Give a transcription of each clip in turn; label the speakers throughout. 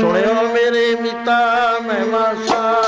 Speaker 1: ਸੁਣਿਓ ਮੇਰੇ ਮਿੱਤਾ ਮਹਿਮਾ ਸਾਧੂਆਂ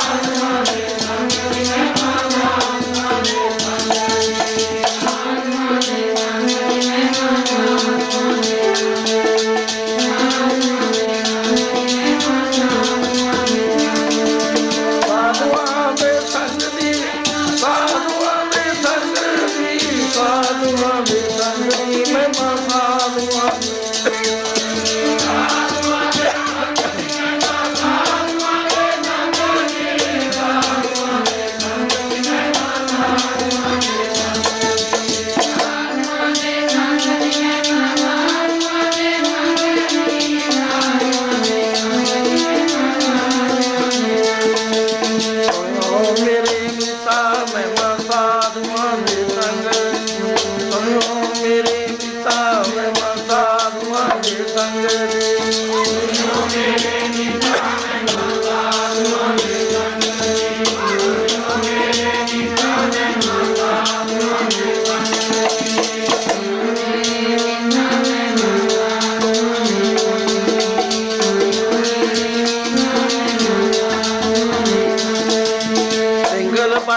Speaker 1: ਸਾਧੂਆਂ ਸਾਧੂਆਂ ਦੇ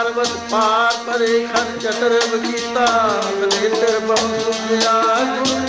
Speaker 1: ਸਿੰਗਲ ਪਾਰ ਪਰੇ ਖਰ ਚਤਰ ਬਕੀਤਾ ਨੇਤਰ ਬਹੁ ਸੁਖਿਆ ਗੁਰ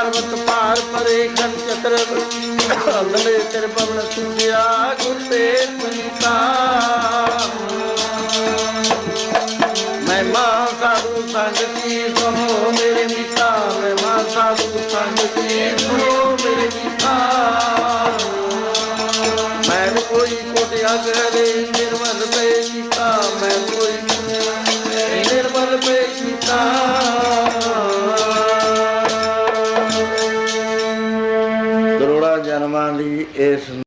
Speaker 1: ਸਿੰਗਲ ਪਰਬਤ ਪਾਰ ਪਰੇ ਖਰ ਚਤਰ ਅੰਦਲੇ ਤੇਰੇ ਪਵਨ ਸੁਖਿਆ ਗੁਰ ਤੇ ਪਨੀਤਾ ਮਹਿਮਾ ਸਾਧੂ ਸੰਗ ਕੀ ਸੁਣੋ ਮੇਰੇ ਮਿੱਤਾ ਮਹਿਮਾ ਸਾਧੂ ਸੰਗ ਕੀ ਸੁਣੋ ਮੇਰੇ ਮਿੱਤਾ। ਮੈਂ ਕੋਈ ਕੋਟਿਆ ਕਰੇ